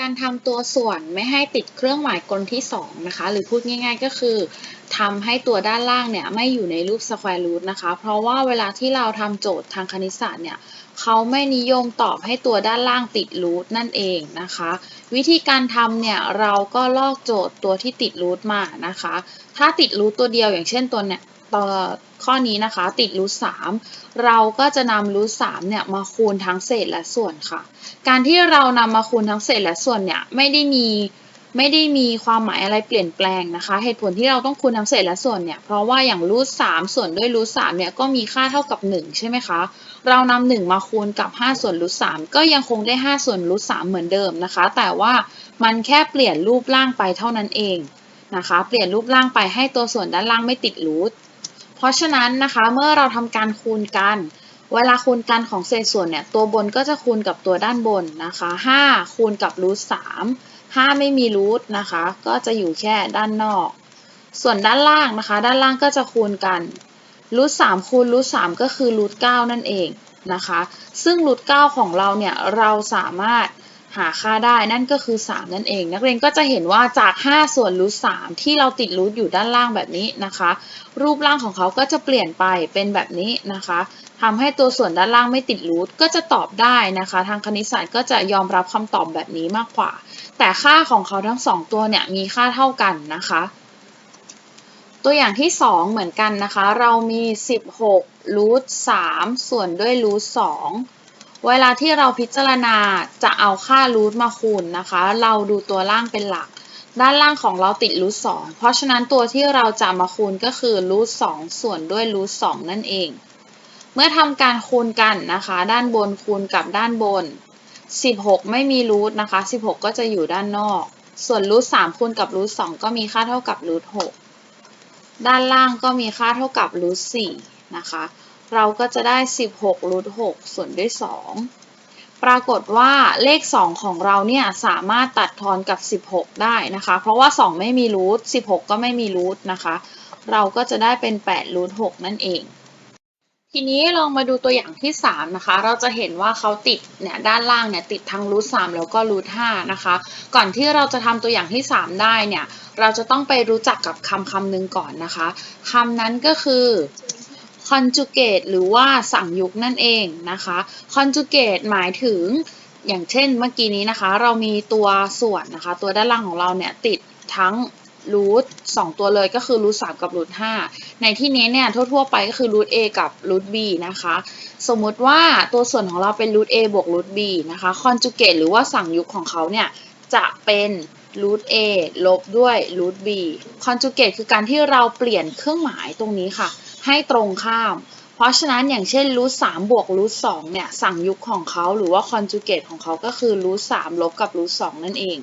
การทำตัวส่วนไม่ให้ติดเครื่องหมายกลที่ 2 นะคะ หรือพูดง่าย ๆ ก็คือทำให้ตัวด้านล่างเนี่ยไม่อยู่ในรูป square root นะคะ เพราะว่าเวลาที่เราทำโจทย์ทางคณิตศาสตร์เนี่ยเขาไม่นิยมตอบให้ตัวด้านล่างติดรูทนั่นเองนะคะ วิธีการทำเนี่ยเราก็ลอกโจทย์ตัวที่ติดรูทมานะคะ ถ้าติดรูทตัวเดียวอย่างเช่นตัวเนี่ย ตัวข้อนี้นะคะติดรูทสามเราก็จะนำรูทสามเนี่ยมาคูณทั้งเศษและส่วนค่ะ การที่เรานำมาคูณทั้งเศษและส่วนเนี่ยไม่ได้มีไม่ได้มีความหมายอะไรเปลี่ยนแปลงนะคะ เหตุผลที่เราต้องคูณทั้งเศษและส่วนเนี่ยเพราะว่าอย่างรูทสามส่วนด้วยรูทสามเนี่ยก็มีค่าเท่ากับ 1 ใช่ไหมคะ เรานำ1มาคูณกับ 5 ส่วนรูทสามก็ยังคงได้ 5 ส่วนรูทสามเหมือนเดิมนะคะ แต่ว่ามันแค่เปลี่ยนรูปร่างไปเท่านั้นเองนะคะ เปลี่ยนรูปร่างไปให้ตัวส่วนด้านล่างไม่ติดรูท เพราะฉะนั้นนะคะเมื่อเราทำการคูณกัน เวลาคูณกันของเศษส่วนเนี่ยตัวบนก็จะคูณกับตัวด้านบนนะคะ5คูณกับรูท3 5ไม่มีรูทนะคะ ก็จะอยู่แค่ด้านนอก ส่วนด้านล่างนะคะ ด้านล่างก็จะคูณกันรูท3คูณรูท3ก็คือรูท9นั่นเองนะคะ ซึ่งรูท9ของเราเนี่ยเราสามารถ หาค่าได้นั่นก็คือ 3 นั่นเอง นักเรียนก็จะเห็นว่าจาก 5 ส่วนรูท3ที่เราติดรูทอยู่ด้านล่างแบบนี้นะคะ รูปร่างของเขาก็จะเปลี่ยนไปเป็นแบบนี้นะคะทำให้ตัวส่วนด้านล่างไม่ติดรูทก็จะตอบได้นะคะ ทางคณิตศาสตร์ก็จะยอมรับคำตอบแบบนี้มากกว่า แต่ค่าของเขาทั้งสองตัวเนี่ยมีค่าเท่ากันนะคะ ตัวอย่างที่ 2 เหมือนกันนะคะ เรามี 16รูท3ส่วนด้วยรูท2 เวลาที่เราพิจารณาจะเอาค่ารูทมาคูณนะคะ เราดูตัวล่างเป็นหลัก ด้านล่างของเราติดรูท2เพราะฉะนั้นตัวที่เราจะมาคูณก็คือรูท2ส่วนด้วยรูท2นั่นเอง เมื่อทำการคูณกันนะคะ ด้านบนคูณกับด้านบน 16 ไม่มีรูทนะคะ 16 ก็จะอยู่ด้านนอก ส่วนรูท3คูณกับรูท2ก็มีค่าเท่ากับรูท6ด้านล่างก็มีค่าเท่ากับรูท4นะคะ เราก็จะได้ 16รูท6ส่วนด้วย 2 ปรากฏว่าเลข 2 ของเราเนี่ยสามารถตัดทอนกับ 16 ได้นะคะ เพราะว่า 2 ไม่มีรูท16 ก็ไม่มีรูทนะคะ เราก็จะได้เป็น8รูท6นั่นเอง ทีนี้ลองมาดูตัวอย่างที่ 3 นะคะ เราจะเห็นว่าเขาติดเนี่ยด้านล่างเนี่ยติดทั้งรูท3แล้วก็รูท5นะคะ ก่อนที่เราจะทำตัวอย่างที่ 3 ได้เนี่ย เราจะต้องไปรู้จักกับคำคำหนึ่งก่อนนะคะคำนั้นก็คือ conjugate หรือว่าสั่งยุกนั่นเองนะคะ conjugate หมายถึงอย่างเช่นเมื่อกี้นี้นะคะ เรามีตัวส่วนนะคะ ตัวด้านล่างของเราเนี่ยติดทั้งรูทสองตัวเลยก็คือรูทสามกับรูทห้าในที่นี้เนี่ยทั่วๆไปก็คือรูท a กับรูท b นะคะ สมมติว่าตัวส่วนของเราเป็นรูท a บวกรูท b นะคะ conjugate หรือว่าสั่งยุกของเขาเนี่ยจะเป็นรูท a ลบด้วยรูท b conjugate คือการที่เราเปลี่ยนเครื่องหมายตรงนี้ค่ะ ให้ตรงข้าม เพราะฉะนั้นอย่างเช่นรูทสามบวกรูทสองเนี่ยสั่งยุกของเขาหรือว่า conjugate ของเขาก็คือรูทสามลบกับรูทสองนั่นเอง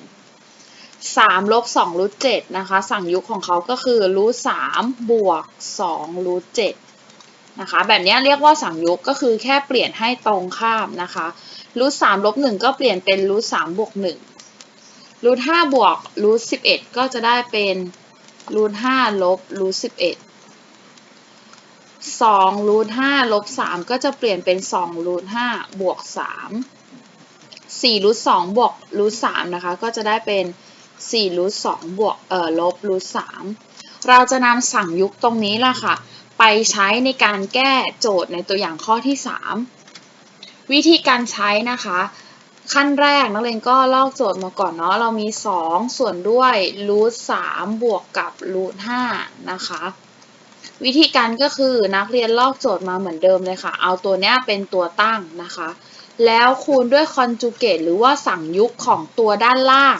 สามลบสองรูทเจ็ดนะคะสั่งยุกของเขาก็คือรูทสามบวกสองรูทเจ็ดนะคะแบบนี้เรียกว่าสั่งยุกก็คือแค่เปลี่ยนให้ตรงข้ามนะคะรูทสามลบหนึ่งก็เปลี่ยนเป็นรูทสามบวกหนึ่งรูทห้าบวกรูทสิบเอ็ดก็จะได้เป็นรูทห้าลบรูทสิบเอ็ด สองรูทห้าลบสามก็จะเปลี่ยนเป็นสองรูทห้าบวกสามสี่รูทสองบวกรูทสามนะคะ ก็จะได้เป็นสี่รูทสองบวกเอ่อลบรูทสามเราจะนำสั่งยุกตรงนี้ล่ะค่ะ ไปใช้ในการแก้โจทย์ในตัวอย่างข้อที่สามวิธีการใช้นะคะ ขั้นแรกนักเรียนก็ลอกโจทย์มาก่อนเนาะ เรามี 2 ส่วนด้วยรูท3บวกกับรูท5นะคะ วิธีการก็คือนักเรียนลอกโจทย์มาเหมือนเดิมเลยค่ะ เอาตัวเนี้ยเป็นตัวตั้งนะคะ แล้วคูณด้วยคอนจูเกตหรือว่าสั่งยุกของตัวด้านล่าง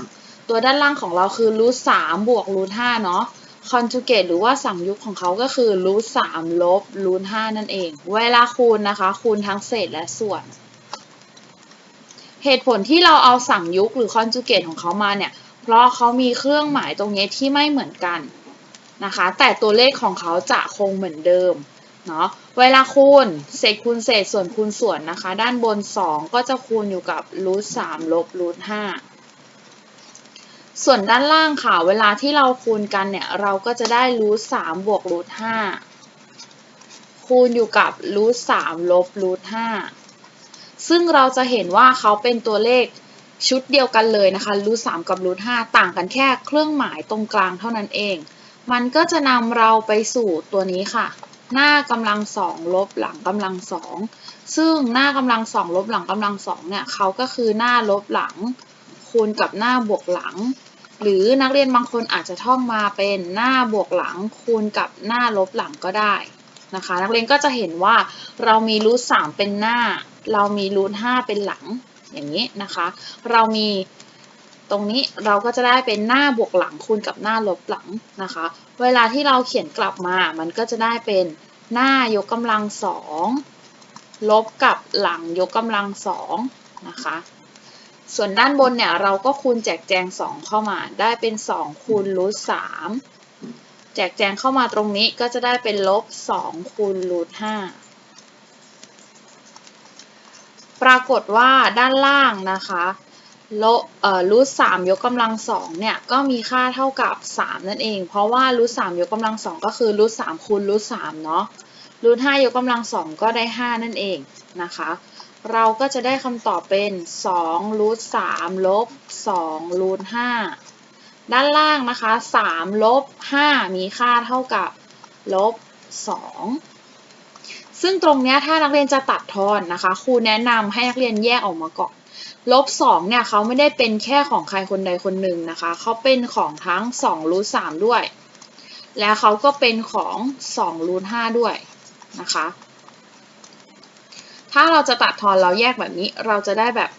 ตัวด้านล่างของเราคือรูท3บวกรูท5เนาะคอนจูเกตหรือว่าสั่งยุกของเขาก็คือรูท3ลบรูท5นั่นเอง เวลาคูณนะคะ คูณทั้งเศษและส่วน เหตุผลที่เราเอาสั่งยุกหรือคอนจูเกตของเขามาเนี่ย เพราะเขามีเครื่องหมายตรงนี้ที่ไม่เหมือนกัน นะคะ แต่ตัวเลขของเขาจะคงเหมือนเดิมเนาะเวลาคูณเศษคูณเศษส่วนคูณส่วนนะคะ ด้านบน 2 ก็จะคูณอยู่กับรูท3ลบรูท5ส่วนด้านล่างค่ะ เวลาที่เราคูณกันเนี่ย เราก็จะได้รูท3บวกรูท5คูณอยู่กับรูท3ลบรูท5ซึ่งเราจะเห็นว่าเขาเป็นตัวเลขชุดเดียวกันเลยนะคะรูทสามกับรูทห้าต่างกันแค่เครื่องหมายตรงกลางเท่านั้นเอง มันก็จะนำเราไปสู่ตัวนี้ค่ะ หน้ากำลังสองลบหลังกำลังสองซึ่งหน้ากำลังสองลบหลังกำลังสองเนี่ยเขาก็คือหน้าลบหลัง คูณกับหน้าบวกหลัง หรือนักเรียนบางคนอาจจะท่องมาเป็นหน้าบวกหลัง คูณกับหน้าลบหลังก็ได้นะคะ นักเรียนก็จะเห็นว่าเรามีรูทสามเป็นหน้า เรามีรูทห้าเป็นหลังอย่างนี้นะคะ เรามี ตรงนี้เราก็จะได้เป็นหน้าบวกหลังคูณกับหน้าลบหลังนะคะ เวลาที่เราเขียนกลับมา มันก็จะได้เป็นหน้ายกกำลังสองลบกับหลังยกกำลังสองนะคะ ส่วนด้านบนเนี่ยเราก็คูณแจกแจง 2 เข้ามาได้เป็น 2 คูณรูท3แจกแจงเข้ามาตรงนี้ก็จะได้เป็นลบ 2 คูณรูท5ปรากฏว่าด้านล่างนะคะ ลรูท3ยกกำลัง2เนี่ยก็มีค่าเท่ากับ 3 นั่นเอง เพราะว่ารูท3ยกกำลัง2ก็คือรูท3คูณรูท3เนาะรูท5ยกกำลัง2ก็ได้ 5 นั่นเองนะคะ เราก็จะได้คำตอบเป็น2รูท3ลบ2รูท5ด้านล่างนะคะ3ลบ5มีค่าเท่ากับลบ2ซึ่งตรงนี้ถ้านักเรียนจะตัดทอนนะคะครูแนะนำให้นักเรียนแยกออกมาก่อน ลบ2เนี่ยเขาไม่ได้เป็นแค่ของใครคนใดคนหนึ่งนะคะ เขาเป็นของทั้ง2รูท3ด้วย และเขาก็เป็นของ2รูท5ด้วยนะคะ ถ้าเราจะตัดทอนเราแยกแบบนี้เราจะได้แบบ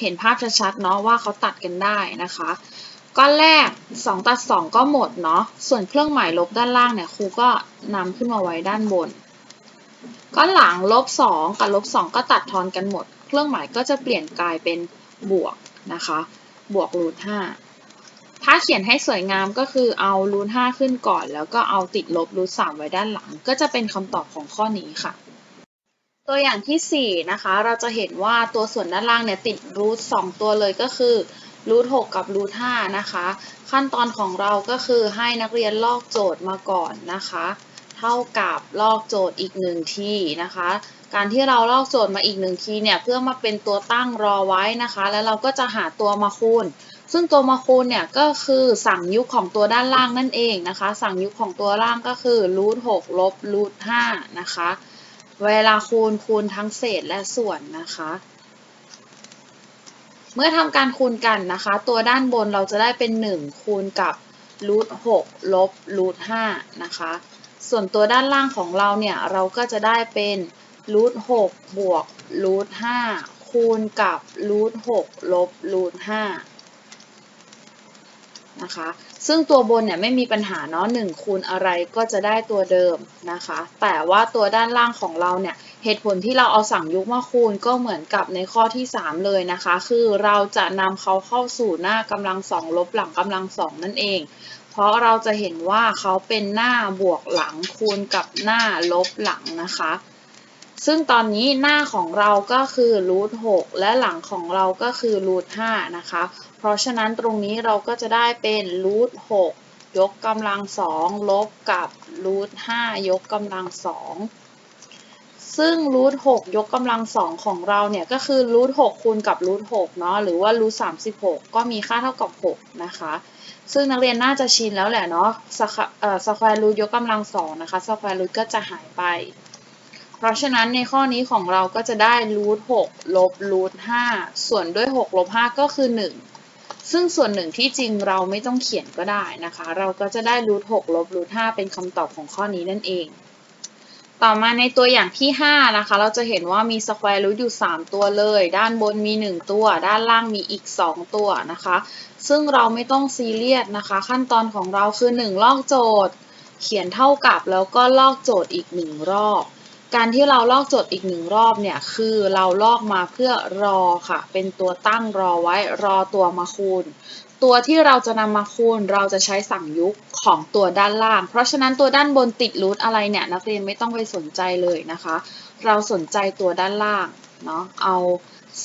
เห็นภาพชัดๆเนาะว่าเขาตัดกันได้นะคะก้อนแรก 2 ตัด 2 ก็หมดเนาะ ส่วนเครื่องหมายลบด้านล่างเนี่ยครูก็นำขึ้นมาไว้ด้านบน ก้อนหลังลบ 2 กับลบ 2 ก็ตัดทอนกันหมด เครื่องหมายก็จะเปลี่ยนกลายเป็นบวกนะคะ บวกรูท5ถ้าเขียนให้สวยงามก็คือเอารูท5ขึ้นก่อน แล้วก็เอาติดลบรูท3ไว้ด้านหลัง ก็จะเป็นคำตอบของข้อนี้ค่ะ ตัวอย่างที่ 4 นะคะ เราจะเห็นว่าตัวส่วนด้านล่างเนี่ยติดรูท2ตัวเลยก็คือรูท6กับรูท5นะคะ ขั้นตอนของเราก็คือให้นักเรียนลอกโจทย์มาก่อนนะคะ เท่ากับลอกโจทย์อีกหนึ่งทีนะคะการที่เราลอกโจทย์มาอีกหนึ่งทีเนี่ยเพื่อมาเป็นตัวตั้งรอไว้นะคะ แล้วเราก็จะหาตัวมาคูณ ซึ่งตัวมาคูณเนี่ยก็คือสั่งยุคของตัวด้านล่างนั่นเองนะคะ สั่งยุคของตัวล่างก็คือรูท6ลบรูท5นะคะ เวลาคูณคูณทั้งเศษและส่วนนะคะเมื่อทำการคูณกันนะคะ ตัวด้านบนเราจะได้เป็น 1 คูณกับรูท6ลบรูท5นะคะ ส่วนตัวด้านล่างของเราเนี่ย เราก็จะได้เป็น รูท6บวกรูท5คูณกับรูท6ลบรูท5นะคะ ซึ่งตัวบนเนี่ยไม่มีปัญหาเนาะหนึ่งคูณอะไรก็จะได้ตัวเดิมนะคะ แต่ว่าตัวด้านล่างของเราเนี่ย เหตุผลที่เราเอาสั่งยุกมาคูณก็เหมือนกับในข้อที่ 3 เลยนะคะ คือเราจะนำเขาเข้าสู่หน้ากำลังสองลบหลังกำลังสองนั่นเอง เพราะเราจะเห็นว่าเขาเป็นหน้าบวกหลังคูณกับหน้าลบหลังนะคะ ซึ่งตอนนี้หน้าของเราก็คือรูท6และหลังของเราก็คือรูท5นะคะ เพราะฉะนั้นตรงนี้เราก็จะได้เป็นรูท6ยกกำลัง2ลบกับรูท5ยกกำลัง2ซึ่งรูท6ยกกำลัง2ของเราเนี่ยก็คือรูท6คูณกับรูท6เนาะหรือว่ารูท36ก็มีค่าเท่ากับ6นะคะซึ่งนักเรียนน่าจะชินแล้วแหละเนาะสแควร์รูทยกกำลัง2นะคะสแควร์รูทก็จะหายไป เพราะฉะนั้นในข้อนี้ของเราก็จะได้รูท6ลบรูท5ส่วนด้วย6ลบ5ก็คือ1ซึ่งส่วนหนึ่งที่จริงเราไม่ต้องเขียนก็ได้นะคะ เราก็จะได้รูท6ลบรูท5เป็นคำตอบของข้อนี้นั่นเอง ต่อมาในตัวอย่างที่ 5 นะคะ เราจะเห็นว่ามีสแควร์รูทอยู่ 3 ตัวเลย ด้านบนมี 1 ตัว ด้านล่างมีอีก 2 ตัวนะคะ ซึ่งเราไม่ต้องซีเรียสนะคะ ขั้นตอนของเราคือ 1 ลอกโจทย์ เขียนเท่ากับแล้วก็ลอกโจทย์อีก 1 รอบ การที่เราลอกโจทย์อีกหนึ่งรอบเนี่ยคือเราลอกมาเพื่อรอค่ะ เป็นตัวตั้งรอไว้รอตัวมาคูณ ตัวที่เราจะนำมาคูณเราจะใช้สั่งยุคของตัวด้านล่าง เพราะฉะนั้นตัวด้านบนติดรูทอะไรเนี่ยนักเรียนไม่ต้องไปสนใจเลยนะคะ เราสนใจตัวด้านล่างเนาะเอา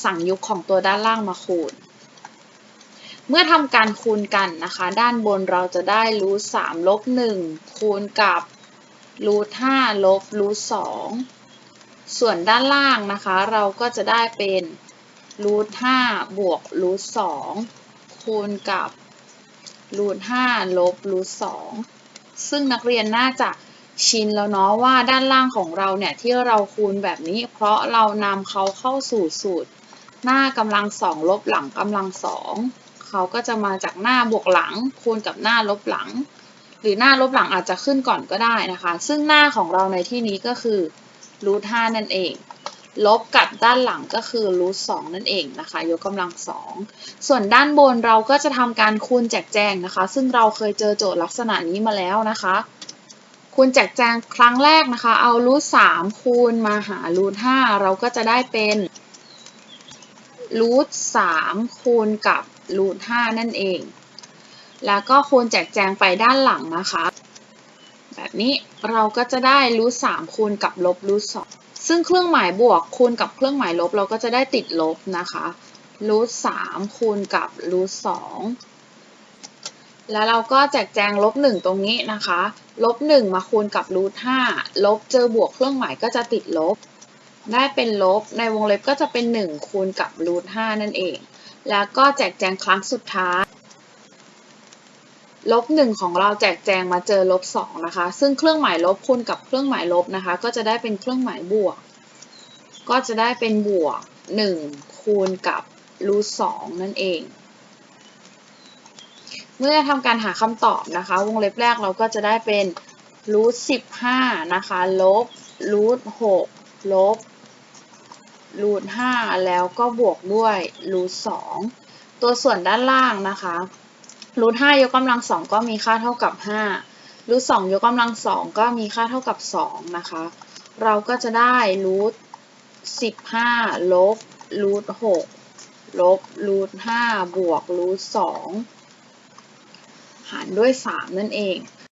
สั่งยุคของตัวด้านล่างมาคูณ เมื่อทำการคูณกันนะคะ ด้านบนเราจะได้รูทสามลบหนึ่งคูณกับ รูทห้าลบรูทสองส่วนด้านล่างนะคะ เราก็จะได้เป็นรูทห้าบวกรูทสองคูณกับรูทห้าลบรูทสองซึ่งนักเรียนน่าจะชินแล้วเนาะว่าด้านล่างของเราเนี่ยที่เราคูณแบบนี้ เพราะเรานำเขาเข้าสู่สูตร หน้ากำลังสองลบหลังกำลังสองเขาก็จะมาจากหน้าบวกหลังคูณกับหน้าลบหลัง หรือหน้าลบหลังอาจจะขึ้นก่อนก็ได้นะคะ ซึ่งหน้าของเราในที่นี้ก็คือรูทห้านั่นเอง ลบกับด้านหลังก็คือรูทสองนั่นเองนะคะ ยกกำลังสองส่วนด้านบนเราก็จะทำการคูณแจกแจงนะคะ ซึ่งเราเคยเจอโจทย์ลักษณะนี้มาแล้วนะคะคูณแจกแจงครั้งแรกนะคะ เอารูทสามคูณมาหารูทห้าเราก็จะได้เป็นรูทสามคูณกับรูทห้านั่นเอง แล้วก็คูณแจกแจงไปด้านหลังนะคะ แบบนี้เราก็จะได้รูทสามคูณกับลบรูทสองซึ่งเครื่องหมายบวกคูณกับเครื่องหมายลบเราก็จะได้ติดลบนะคะรูทสามคูณกับรูทสองแล้วเราก็แจกแจงลบหนึ่งตรงนี้นะคะ ลบหนึ่งมาคูณกับรูทห้าลบเจอบวกเครื่องหมายก็จะติดลบ ได้เป็นลบในวงเล็บก็จะเป็นหนึ่งคูณกับรูทห้านั่นเอง แล้วก็แจกแจงครั้งสุดท้าย ลบหนึ่งของเราแจกแจงมาเจอลบสองนะคะ ซึ่งเครื่องหมายลบคูณกับเครื่องหมายลบนะคะ ก็จะได้เป็นเครื่องหมายบวก ก็จะได้เป็นบวกหนึ่งคูณกับรูทสองนั่นเอง เมื่อทำการหาคำตอบนะคะ วงเล็บแรกเราก็จะได้เป็นรูทสิบห้านะคะลบรูทหกลบรูทห้าแล้วก็บวกด้วยรูทสองตัวส่วนด้านล่างนะคะ รูทห้ายกกำลังสองก็มีค่าเท่ากับห้ารูทสองยกกำลังสองก็มีค่าเท่ากับสองนะคะ เราก็จะได้รูทสิบห้าลบรูทหกลบรูทห้าบวกรูทสองหารด้วยสามนั่นเอง